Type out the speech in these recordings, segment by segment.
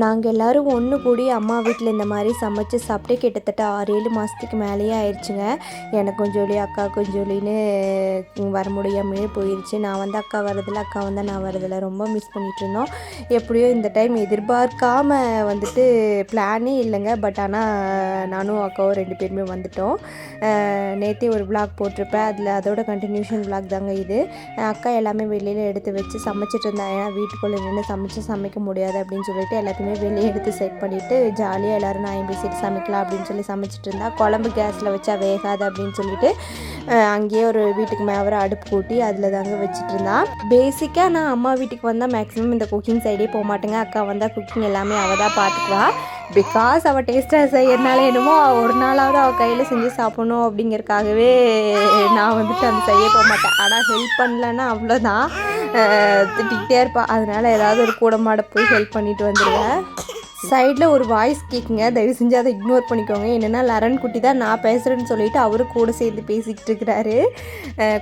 நாங்கள் எல்லோரும் ஒன்று கூடி அம்மா வீட்டில் இந்த மாதிரி சமைச்சு சாப்பிட்டு கிட்டத்தட்ட ஆறு ஏழு மாதத்துக்கு மேலேயே ஆயிடுச்சுங்க. எனக்கும் ஜோலி அக்காவுக்கும் ஜோலின்னு வர முடியாமலே போயிடுச்சு நான் வந்து அக்கா வரதில்ல அக்கா வந்தால் நான் வரதில்ல ரொம்ப மிஸ் பண்ணிகிட்ருந்தோம் இருந்தோம். எப்படியோ இந்த டைம் எதிர்பார்க்காம வந்துட்டு பிளானே இல்லைங்க. பட் ஆனால் நானும் அக்காவும் ரெண்டு பேருமே வந்துட்டோம். நேற்றே ஒரு விளாக் போட்டிருப்பேன். அதில் அதோட கண்டினியூஷன் விளாக் தாங்க இது. அக்கா எல்லாமே வெளியில் எடுத்து வச்சு சமைச்சிட்டு இருந்தேன் ஏன்னா வீட்டுக்குள்ளே நின்று சமைச்சு சமைக்க முடியாது அப்படின்னு சொல்லிட்டு எல்லாத்தையும் வெளியே எடுத்து செட் பண்ணிவிட்டு ஜாலியாக எல்லோரும் நான் பேசிட்டு சமைக்கலாம் அப்படின்னு சொல்லி சமைச்சிட்டு இருந்தா குழம்பு கேஸில் வச்சா வேகாது அப்படின்னு சொல்லிட்டு அங்கேயே ஒரு வீட்டுக்கு மேவர அடுப்பு கூட்டி அதில் தாங்க வச்சுட்டு இருந்தான் பேசிக்காக நான் அம்மா வீட்டுக்கு வந்தால் மேக்ஸிமம் இந்த குக்கிங் சைடே போக மாட்டேங்க. அக்கா வந்தால் குக்கிங் எல்லாமே அவள் தான் பார்த்துக்குவா பிகாஸ் அவள் டேஸ்ட்டாக செய்யறனால என்னமோ ஒரு நாளாவது அவள் கையில் செஞ்சு சாப்பிடணும் அப்படிங்கறக்காகவே நான் வந்துட்டு அந்த செய்ய போக மாட்டேன். ஆனால் ஹெல்ப் பண்ணலன்னா அவ்வளோதான் அஹ் திட்டிக்கிட்டே இருப்பாள் அதனால் ஏதாவது ஒரு கூட மாட போய் ஹெல்ப் பண்ணிட்டு வந்துடுவேன் சைடில் ஒரு வாய்ஸ் கேட்குங்க தயவு செஞ்சு அதை இக்னோர் பண்ணிக்கோங்க. என்னென்னா லரன் குட்டி தான் நான் பேசுகிறேன்னு சொல்லிட்டு அவரு கூட சேர்ந்து பேசிக்கிட்டு இருக்கிறாரு.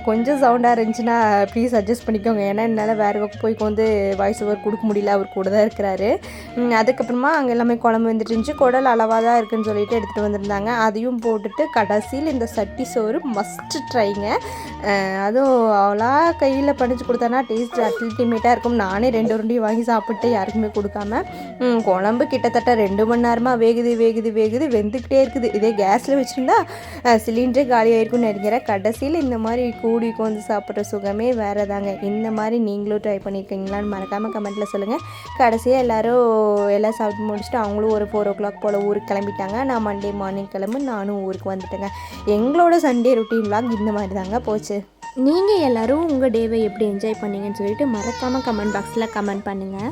கொஞ்சம் சவுண்டாக இருந்துச்சுன்னா ப்ளீஸ் அட்ஜஸ்ட் பண்ணிக்கோங்க. ஏன்னா என்னால் வேறு பக்கம் போய் வந்து வாய்ஸ் ஓவர் கொடுக்க முடியல. அவர் கூட தான் இருக்கிறாரு. அதுக்கப்புறமா அங்கே எல்லாமே குழம்பு வந்துட்டு இருந்துச்சு. குடல் அளவாக தான் இருக்குன்னு சொல்லிட்டு எடுத்துகிட்டு வந்திருந்தாங்க. அதையும் போட்டுட்டு கடைசியில் இந்த சட்டி சோறு மஸ்ட்டு ட்ரைங்க அதுவும் அவ்வளோ கையில் பண்ணிச்சு கொடுத்தானா டேஸ்ட் அல்டிமேட்டாக இருக்கும். நானே ரெண்டு ரெண்டையும் வாங்கி சாப்பிட்டு யாருக்குமே கொடுக்காம குழம்பு கிட்டத்தட்ட ரெண்டு மணி நேரமாக வேகுது வேகுது வேகுது வெந்துக்கிட்டே இருக்குது. இதே கேஸில் வச்சுருந்தா சிலிண்டரே காலி ஆயிருக்கும்னு நினைக்கிறேன். கடைசியில் இந்த மாதிரி கூடி உட்காந்து சாப்பிட்ற சுகமே வேறு தாங்க. இந்த மாதிரி நீங்களும் ட்ரை பண்ணியிருக்கீங்களான்னு மறக்காமல் கமெண்ட்டில் சொல்லுங்கள் கடைசியாக எல்லோரும் எல்லாம் சாப்பிட்டு முடிச்சுட்டு அவங்களும் ஒரு ஃபோர் ஓ கிளாக் போல் ஊருக்கு கிளம்பிட்டாங்க. நான் மண்டே மார்னிங் கிளம்பி நானும் ஊருக்கு வந்துட்டேங்க. எங்களோட சண்டே ரொட்டீன் vlog இந்த மாதிரி தாங்க போச்சு. நீங்கள் எல்லோரும் உங்கள் டேவை எப்படி என்ஜாய் பண்ணீங்கன்னு சொல்லிட்டு மறக்காமல் கமெண்ட் பாக்ஸில் கமெண்ட் பண்ணுங்கள்